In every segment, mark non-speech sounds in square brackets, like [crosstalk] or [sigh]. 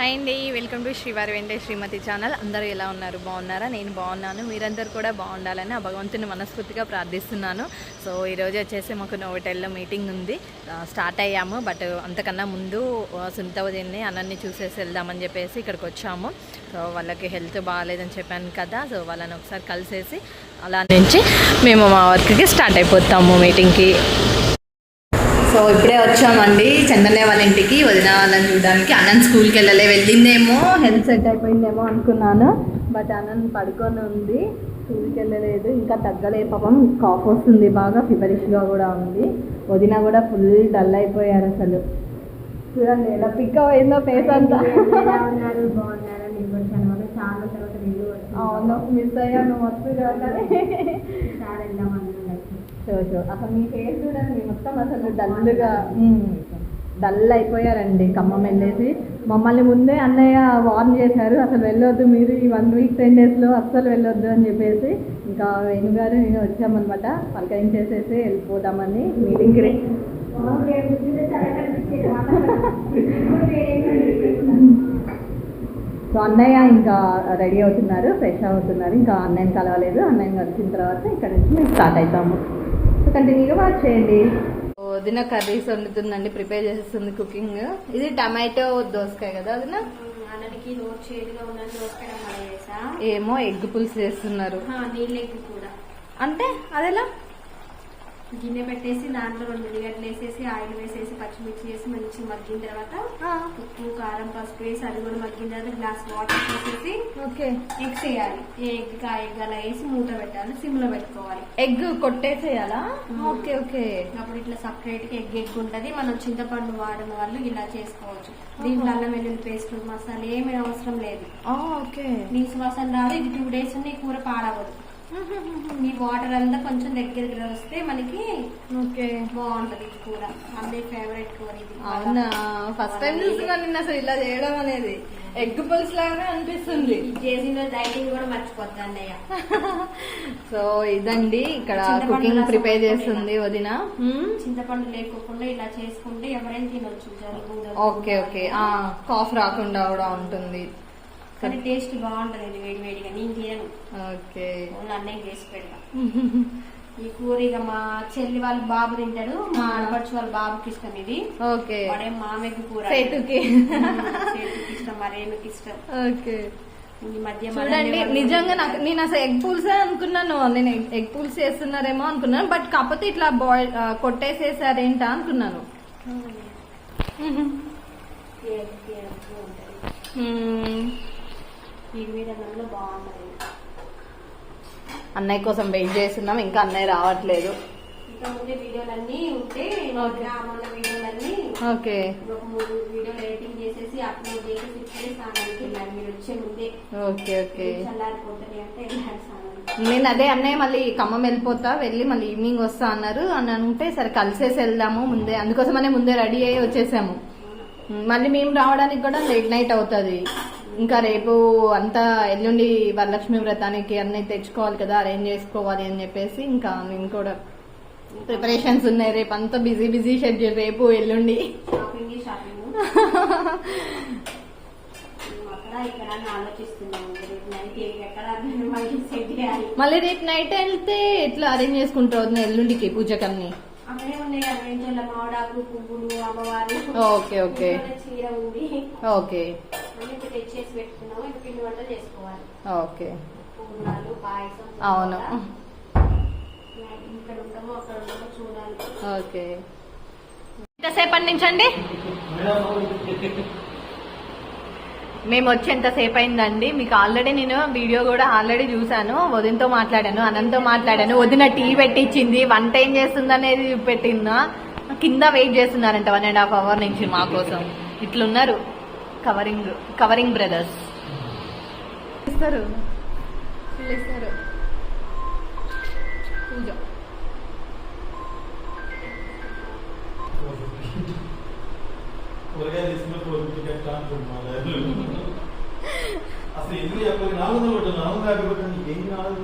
Hi అండి welcome to శ్రీవారి వెంటే శ్రీమతి ఛానల్. అందరూ ఎలా ఉన్నారు? బాగున్నారా? నేను బాగున్నాను. మీరందరూ కూడా బాగుండాలని ఆ భగవంతుని మనస్ఫూర్తిగా ప్రార్థిస్తున్నాను. సో ఈరోజు వచ్చేసి మాకు నోవటెల్లో మీటింగ్ ఉంది. స్టార్ట్ అయ్యాము బట్ అంతకన్నా ముందు ఆ, సునీత అన్నన్ని చూసేసి వెళ్దామని చెప్పేసి ఇక్కడికి వచ్చాము. సో వాళ్ళకి హెల్త్ బాగాలేదని చెప్పాను కదా సో వాళ్ళని ఒకసారి కలిసేసి అలా నుంచి మేము మా వర్క్కి స్టార్ట్ అయిపోతాము మీటింగ్కి. సో ఇప్పుడే వచ్చామండి చందనే వాళ్ళ ఇంటికి వదిన వాళ్ళని చూడడానికి. అనంత్ స్కూల్కి వెళ్ళలే వెళ్ళిందేమో. హెల్త్ సెట్ అయిపోయిందేమో అనుకున్నాను బట్ అనంత్ పడుకొని ఉంది. స్కూల్కి వెళ్ళలేదు ఇంకా తగ్గలేదు. పాపం కాఫ్ వస్తుంది బాగా ఫీవరిష్గా కూడా ఉంది. వదిన కూడా ఫుల్ డల్ అయిపోయారు అసలు. చూడండి ఎలా పిక్ అయిందో ఫేస్ అంతా. అవును మిస్ అయ్యాను మస్తు షో అసలు మీ ఫేస్ చూడండి మొత్తం అసలు డల్గా డల్ అయిపోయారండి ఖమ్మం వెళ్ళేసి. మమ్మల్ని ముందే అన్నయ్య వార్న్ చేశారు అసలు వెళ్ళొద్దు మీరు ఈ వన్ వీక్ టెన్ డేస్లో అస్సలు వెళ్ళొద్దు అని చెప్పేసి. ఇంకా వేణుగారు నేను వచ్చామన్నమాట పలకరించేసేసి వెళ్ళిపోదామని మీటింగ్కి [laughs] రే సో అన్నయ్య ఇంకా రెడీ అవుతున్నారు ఫ్రెష్ అవుతున్నారు. ఇంకా అన్నయ్యని కలవలేదు. అన్నయ్యని కలిసిన తర్వాత ఇక్కడ నుంచి మేము స్టార్ట్ అవుతాము. సో కంటిన్యూగా వాచ్ చేయండి. వదిన కర్రీస్ వండుతుందండి ప్రిపేర్ చేసేస్తుంది కుకింగ్. ఇది టమాటో దోసకాయ కదా వదిన? చేసా. ఏమో ఎగ్ పులుసు చేస్తున్నారు. అంటే అదెలా? గిన్నె పెట్టేసి దాంట్లో రెండు ఉల్లిగడ్డలు వేసేసి ఆయిల్ వేసేసి పచ్చిమిర్చి వేసి మంచిగా మగ్గిన తర్వాత ఉప్పు కారం పసుపు వేసి అది కూడా మగ్గిన తర్వాత గ్లాస్ వాటర్ వేసేసి ఓకే. ఎగ్స్ వేయాలి ఎగ్ ఎగ్ అలా వేసి మూత పెట్టాలి సిమ్లో పెట్టుకోవాలి. ఎగ్ కొట్టేసేయాలా? Okay okay. అప్పుడు ఇట్లా సపరేట్గా ఎగ్ ఎగ్ ఉంటది. మనం చింతపండు వాడిన వాళ్ళు ఇలా చేసుకోవచ్చు. దీంట్లో అల్లం వెల్లుల్లి పేస్ట్ మసాలా ఏమీ అవసరం లేదు. ఓకే. నీసు వాసన రాదు. ఇది టూ డేస్ నీ కూర పాడవదు. ఈ వాటర్ అంతా కొంచెం దగ్గరికి వస్తే మనకి ఓకే. బాగుంటది కూర అందరి ఫేవరెట్ కూర ఇది. అవునా? ఫస్ట్ టైం చూస్తున్నాను నిన్న అసలు ఇలా చేయడం అనేది. ఎగ్ పులుసు లాగానే అనిపిస్తుంది. చేసిన డైటింగ్ కూడా మర్చిపోద్ది అన్నయ్య సో [laughs] ఇదండి ఇక్కడ కుకింగ్ ప్రిపేర్ చేస్తుంది వదిన. మ్మ్. చింతపండు లేకోకుండా ఇలా చేసుకుంటే ఎవరైనా తినొచ్చు ఓకే ఓకే కాఫ్ రాకుండా కూడా ఉంటుంది. కానీ టేస్ట్ బాగుంటది ఇది వేడి వేడిగా. నేను తినను. ఓకే. అన్నయ్య చేసి పెడతా. [laughs] ఈ కూర ఇక మా చెల్లి వాళ్ళ బాబు తింటాడు మా ఆడపడుచు వాళ్ళ బాబుకి ఇష్టం ఇది. ఓకే. వాడే మామయ్యకి కూర సేటుకి సేటుకి ఇష్టం మరేమికి ఇష్టం. ఓకే. చూడండి నిజంగా నాకు నేను అసలు ఎగ్ పుల్సే అనుకున్నాను. నేను ఎగ్ పుల్స్ చేస్తున్నారేమో అనుకున్నాను బట్ కాకపోతే ఇట్లా బాయిల్ కొట్టేసేసారేంటా అనుకున్నాను. బాగుంటది అన్నయ్య కోసం వెయిట్ చేస్తున్నాం ఇంకా అన్నయ్య రావట్లేదు. ఓకే. ఓకే. ఓకే నేను అదే అన్నయ్య మళ్ళీ ఖమ్మం వెళ్ళిపోతా వెళ్ళి మళ్ళీ ఈవినింగ్ వస్తా అన్నారు. అని అంటే సరే కలిసేసి వెళ్దాము ముందే. అందుకోసమనే ముందే రెడీ అయ్యి వచ్చేసాము. మళ్ళీ మేము రావడానికి కూడా లేట్ నైట్ అవుతుంది. ఇంకా రేపు అంతా ఎల్లుండి వరలక్ష్మి వ్రతానికి అన్నీ తెచ్చుకోవాలి కదా అరేంజ్ చేసుకోవాలి అని చెప్పేసి ఇంకా మేము కూడా ప్రిపరేషన్స్ ఉన్నాయి. రేపు అంతా బిజీ బిజీ షెడ్యూల్. రేపు ఎల్లుండి. మళ్ళీ రేపు నైట్ వెళ్తే ఎట్లా అరేంజ్ చేసుకుంటావు ఎల్లుండికి పూజకన్నీ? Okay, okay. ఓకే. అన్ని ఇప్పుడు తెచ్చేసి పెట్టుకున్నాము. ఇంకా పిండి వంటలు చేసుకోవాలి. ఓకే. పూర్ణాలు పాయసం అవును. ఇక్కడ ఉంటామో అక్కడ ఉంటామో చూడాలి. ఓకే. ఎంతసేపటి నుంచి అండి మేము వచ్చి ఎంతసేపు అయిందండి మీకు ఆల్రెడీ నేను వీడియో కూడా ఆల్రెడీ చూసాను వదినతో మాట్లాడాను అనంతో మాట్లాడాను. వదిన టీ పెట్టించింది. వంట ఏం చేస్తుంది అనేది పెట్టిందా? కింద వెయిట్ చేస్తున్నారంట వన్ అండ్ హాఫ్ అవర్ నుంచి మా కోసం. ఇట్లున్నారు. కవరింగ్ కవరింగ్ బ్రదర్స్ ఇస్తారు ఇస్తారు పూజ అసలు ఎందుకు చెప్పలేదు? నాలుగు వందలు కొట్టాను. నాలుగు కొట్టాను. ఏం నాలుగు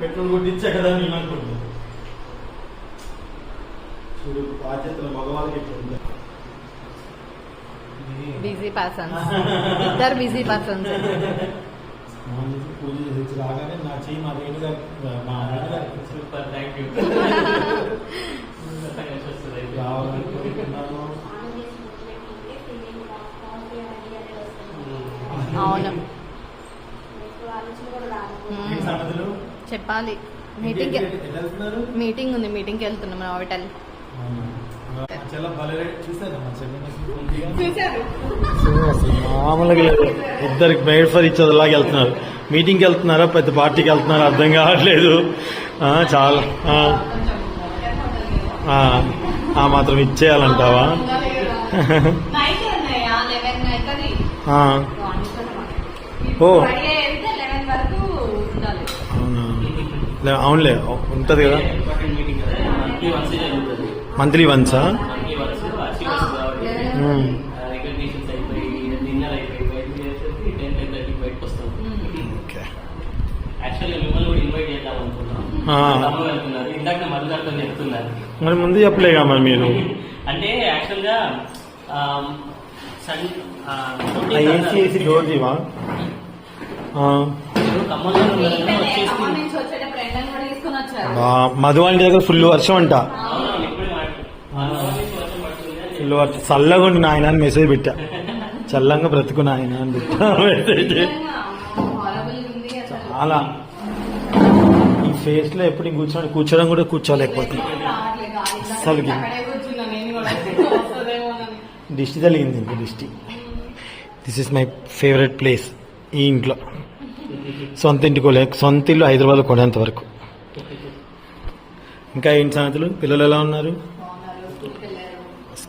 పెట్రోల్ కొట్టించా కదా అని నేను అనుకుంటున్నాను. చూడు బాధ్యతలు మగవాళ్ళకి ఇది బిజీ పర్సన్స్ ఇద్దరు బిజీ పర్సన్స్ స్నానం చేసి పూజ చేసి రాగానే నా చెయ్యి మా రేణు గారి మా రేణు గారికి ఇచ్చి సూపర్ థ్యాంక్ యూ రావాలనుకుంటున్నాను అవును? ఏంటి సంగతులు చెప్పాలి మీటింగ్ మీటింగ్ ఉంది మీటింగ్కి వెళ్తున్నాం మన మామూలుగా లేదు. ఇద్దరికి మేడ్ ఫర్ ఇచ్ లాగా వెళ్తున్నారు. మీటింగ్కి వెళ్తున్నారా? పెద్ద పార్టీకి వెళ్తున్నారా? అర్థం కావట్లేదు. ఆ, చాలా ఆ, మాత్రం ఇచ్చేయాలంటావా? ఓ. లెవెన్ వరకు ఉండాలి. అవునా? లే- అవునులే ఉంటది కదా. ఇంపార్టెంట్ మీటింగ్ కదా. Monthly once? మరి ముందు చెప్పలేగా మరి మీరు? అంటే యాక్చువల్గా సన్ ఏసీ డోర్ మధు వాళ్ళ దగ్గర ఫుల్ వర్షం అంట. చల్లగా ఉండి నాయన అని మెసేజ్ పెట్టా. చల్లంగా బ్రతుకు నాయన అని పెట్టా. మెసేజ్ అసలు చాలా. ఈ ఫేస్లో ఎప్పుడు కూర్చోని కూర్చోడం కూడా కూర్చోలేకపోతే వస్తుందేమోనని. దిష్టి తగిలింది ఇంకో దిష్టి. This is my favourite place ఈ ఇంట్లో. సొంత ఇంటికి లే సొంత ఇల్లు హైదరాబాద్ కొనేంత వరకు. ఇంకా ఏంటి సంగతులు? పిల్లలు ఎలా ఉన్నారు.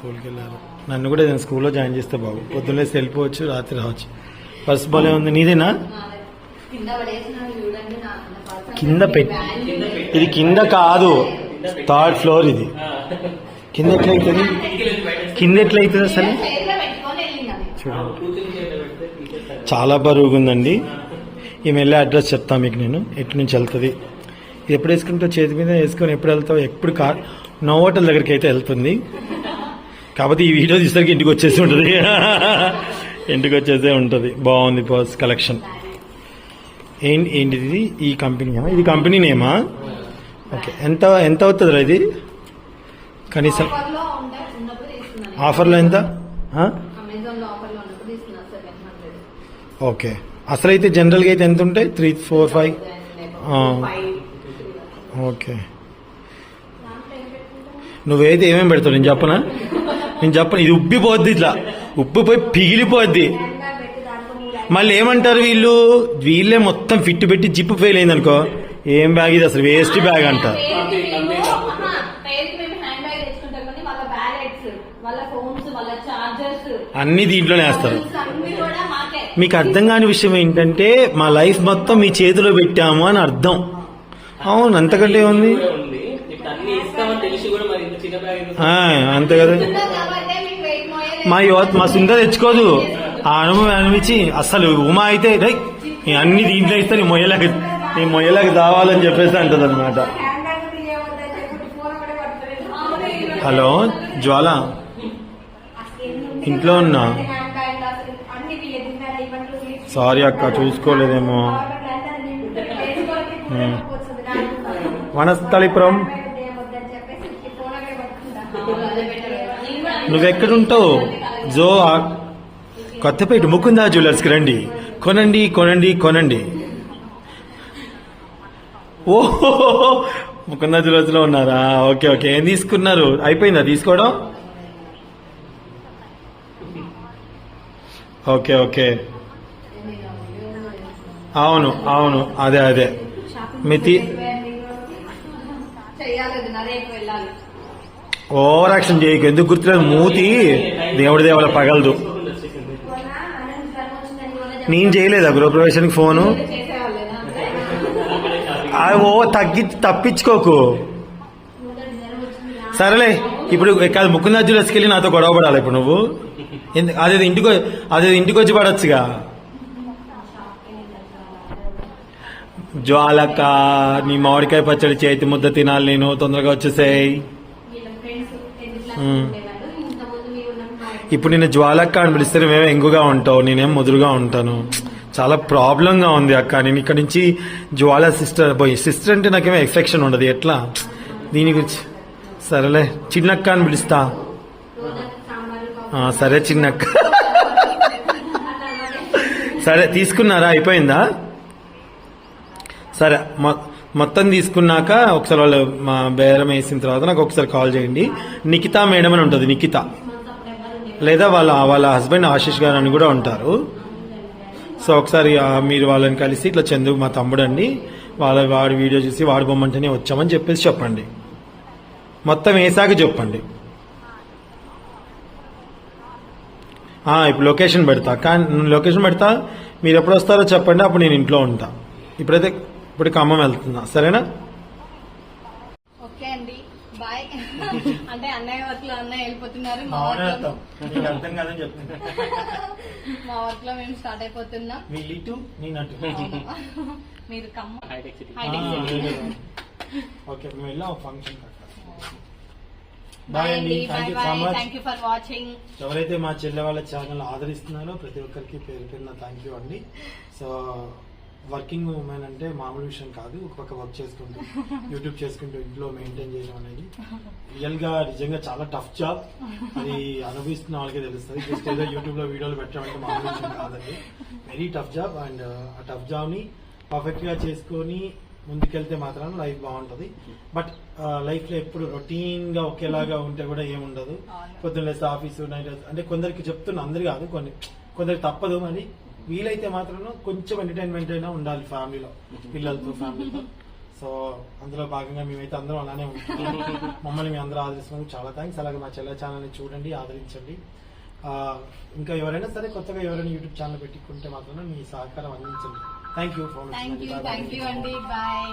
స్కూల్కి వెళ్ళారు. నన్ను కూడా నేను స్కూల్లో జాయిన్ చేస్తే బాగు పొద్దున్నే వెళ్ళిపోవచ్చు రాత్రి రావచ్చు. పర్స్ బాలే ఉంది. నీదేనా? నాదే. కింద పెట్టి ఇది కింద కాదు. థర్డ్ ఫ్లోర్ ఇది. కింద ఎట్లయితుంది? కింద ఎట్లయితుంది అసలు? చూడండి. చాలా బరువుగా ఉందండి ఈమె వెళ్ళే అడ్రస్ చెప్తా మీకు నేను. ఎటు నుంచి వెళ్తుంది? ఎప్పుడు వేసుకుంటావు? చేతి మీద వేసుకొని ఎప్పుడు వెళ్తావు? ఎప్పుడు కా నో హోటల్ దగ్గరికి అయితే వెళ్తుంది. కాకపోతే ఈ వీడియో తీసరికి ఇంటికి వచ్చేసి ఉంటుంది. ఇంటికి వచ్చేసే ఉంటుంది. బాగుంది పర్స్ కలెక్షన్ ఏంటి ఏంటిది? ఈ కంపెనీ ఇది కంపెనీ నేమా ఓకే ఎంత ఎంత అవుతుందిరా ఇది? కనీసం ఆఫర్లో ఎంత? ఓకే అసలు అయితే జనరల్గా అయితే ఎంత ఉంటాయి? త్రీ ఫోర్ ఫైవ్ ఓకే నువ్వైతే ఏమేమి పెడతావు? నేను చెప్పనా? నేను చెప్పను ఇది ఉబ్బిపోద్ది ఇట్లా. ఉబ్బిపోయి పిగిలిపోద్ది. మళ్ళీ ఏమంటారు వీళ్ళు? వీళ్ళే మొత్తం ఫిట్ పెట్టి జిప్ ఫెయిల్ అయింది అనుకో ఏం బ్యాగ్ ఇది అసలు? వేస్ట్ బ్యాగ్ అంట. పేరుకి మేము హ్యాండ్ బ్యాగ్ తెచ్చుకుంటాం కానీ వాళ్ళ బ్యాలెట్స్ వాళ్ళ ఫోన్స్ వాళ్ళ చార్జర్స్ అన్ని దీంట్లోనే వేస్తారు. మాకే అర్థం కాని విషయం ఏంటంటే మా లైఫ్ మొత్తం మీ చేతిలో పెట్టాము అని అర్థం. అవును అంతకంటే ఉంది. అంతే కదా కాబట్టి మీకు వెయిట్ మోయలేదు. మా యువత మా సుందర తెచ్చుకోదు. ఆ అనుభవం అనిపించి అసలు ఉమా అయితే "రేయ్, నీ అన్ని దీంట్లో ఇస్తే నీ మొయ్యలాగా నీ మొయ్యలాగా దావాలని చెప్పేసి అంటది అనమాట హలో జ్వాల? ఇంట్లో ఉన్నా? సారీ అక్క చూసుకోలేదేమో. ఉమ్. వనస్థలిపురం అదే better. నేను కూడా నువ్వెక్కడుంటావు? జో కొత్తపేట ముకుందా జ్యువెలర్స్కి రండి. కొనండి కొనండి కొనండి. ఓహో ముకుందా జ్యువెలర్స్లో ఉన్నారా? Okay okay. ఏం తీసుకున్నారు? అయిపోయిందా తీసుకోవడం? Okay okay. అవును అవును. అదే అదే. మితి చెయ్యాలి వదినా, రేపు వెళ్ళాలి ఓవర్ యాక్షన్ చేయకు. ఎందుకు గుర్తులేదు? మూతి దేవుడి దేవల పగలదు. నేను చేయలేదా గృహప్రవేశానికి ఫోను? చేసేవాళ్ళేనా ఓ తగ్గి తప్పించుకోకు. సరేలే ఇప్పుడు కాదు ముకుందా జ్యువెలర్స్కి వెళ్ళి నాతో గొడవ పడాలి ఇప్పుడు నువ్వు. ఎందు- అదేదో ఇంటికి వ- ఇంటికి వచ్చి పడొచ్చుగా. జ్వాలక నీ మామిడికాయ పచ్చడి చేతి ముద్ద తినాలి నేను తొందరగా వచ్చేసేయ్. ఇప్పుడు నేను జ్వాలక్క అని పిలిస్తే నువ్వేమో ఎంగుగా ఉంటావు నేనేం ముదురుగా ఉంటాను. చాలా ప్రాబ్లంగా ఉంది అక్క. నేను ఇక్కడ నుంచి జ్వాల సిస్టర్ పోయి సిస్టర్ అంటే నాకేమో ఎఫెక్షన్ ఉండదు. ఎట్లా? దీని గురించి సరేలే చిన్నక్క అని పిలుస్తా. సరే చిన్నక్క. సరే తీసుకున్నారా? అయిపోయిందా? సరే మా మొత్తం తీసుకున్నాక ఒకసారి వాళ్ళు మా బేరం వేసిన తర్వాత నాకు ఒకసారి కాల్ చేయండి. నిఖితా మేడం అని ఉంటుంది నిఖిత. లేదా వాళ్ళ వాళ్ళ హస్బెండ్ ఆశీష్ గారు అని కూడా ఉంటారు. సో ఒకసారి మీరు వాళ్ళని కలిసి ఇట్లా చందు మా తమ్ముడు అండి వాళ్ళ వాడి వీడియో చూసి వాడు బొమ్మంటేనే వచ్చామని చెప్పేసి చెప్పండి. మొత్తం వేసాక చెప్పండి. ఇప్పుడు లొకేషన్ పెడతా. కానీ లొకేషన్ పెడతా. మీరు ఎప్పుడు వస్తారో చెప్పండి అప్పుడు నేను ఇంట్లో ఉంటా. ఇప్పుడైతే ఇప్పుడు ఖమ్మం వెళ్తున్నా సరేనా? ఓకే అండి. బాయ్. అంటే అన్నయ్య వర్క్లో అన్నయ్య వెళ్ళిపోతున్నారు. మా వర్క్లో అర్థం కాదని చెప్తున్నా. మా వర్క్లో మేము స్టార్ట్ అయిపోతున్నాం. మీరు కమ్మ. Hitech city hitech city okay మేము వెళ్ళాం ఫంక్షన్ బాయ్ అండి. Thank you so bye much thank you for watching ఎవరైతే మా చెల్లె వాళ్ళ ఛానల్ ఆదరిస్తున్నారో ప్రతి ఒక్కరికి పేరు పేరున థ్యాంక్ యూ అండి. సో వర్కింగ్ ఉమెన్ అంటే మామూలు విషయం కాదు ఒక్కొక్క వర్క్ చేసుకుంటూ [laughs] యూట్యూబ్ చేసుకుంటూ ఇంట్లో మెయింటైన్ చేయడం అనేది. రియల్గా నిజంగా చాలా టఫ్ జాబ్. అది అనుభవిస్తున్న వాళ్ళకే తెలుస్తుంది. జస్ట్ ఏదో యూట్యూబ్లో వీడియోలు పెట్టడం అంటే మామూలు విషయం కాదండి. వెరీ టఫ్ జాబ్ అండ్ ఆ టఫ్ జాబ్ని పర్ఫెక్ట్గా చేసుకొని ముందుకెళ్తే మాత్రం లైఫ్ బాగుంటది. బట్ లైఫ్లో ఎప్పుడు రొటీన్గా ఒకేలాగా ఉంటే కూడా ఏముండదు. పొద్దున్న లేస్తే ఆఫీసు నైట్ అంటే కొందరికి చెప్తున్నా అందరు కాదు కొన్ని కొందరికి తప్పదు మరి వీలైతే మాత్రం కొంచెం ఎంటర్టైన్మెంట్ అయినా ఉండాలి ఫ్యామిలీలో పిల్లలతో ఫ్యామిలీతో సో అందులో భాగంగా మేమైతే అందరం అలానే ఉంటాం మమ్మల్ని మీ అందరూ ఆదరిస్తున్నందుకు చాలా థ్యాంక్స్ అలాగే మా చెల్లె ఛానల్ని చూడండి ఆదరించండి. ఇంకా ఎవరైనా సరే కొత్తగా ఎవరైనా యూట్యూబ్ ఛానల్ పెట్టుకుంటే మాత్రం మీ సహకారం అందించండి. Thank you you thank you అండి. బాయ్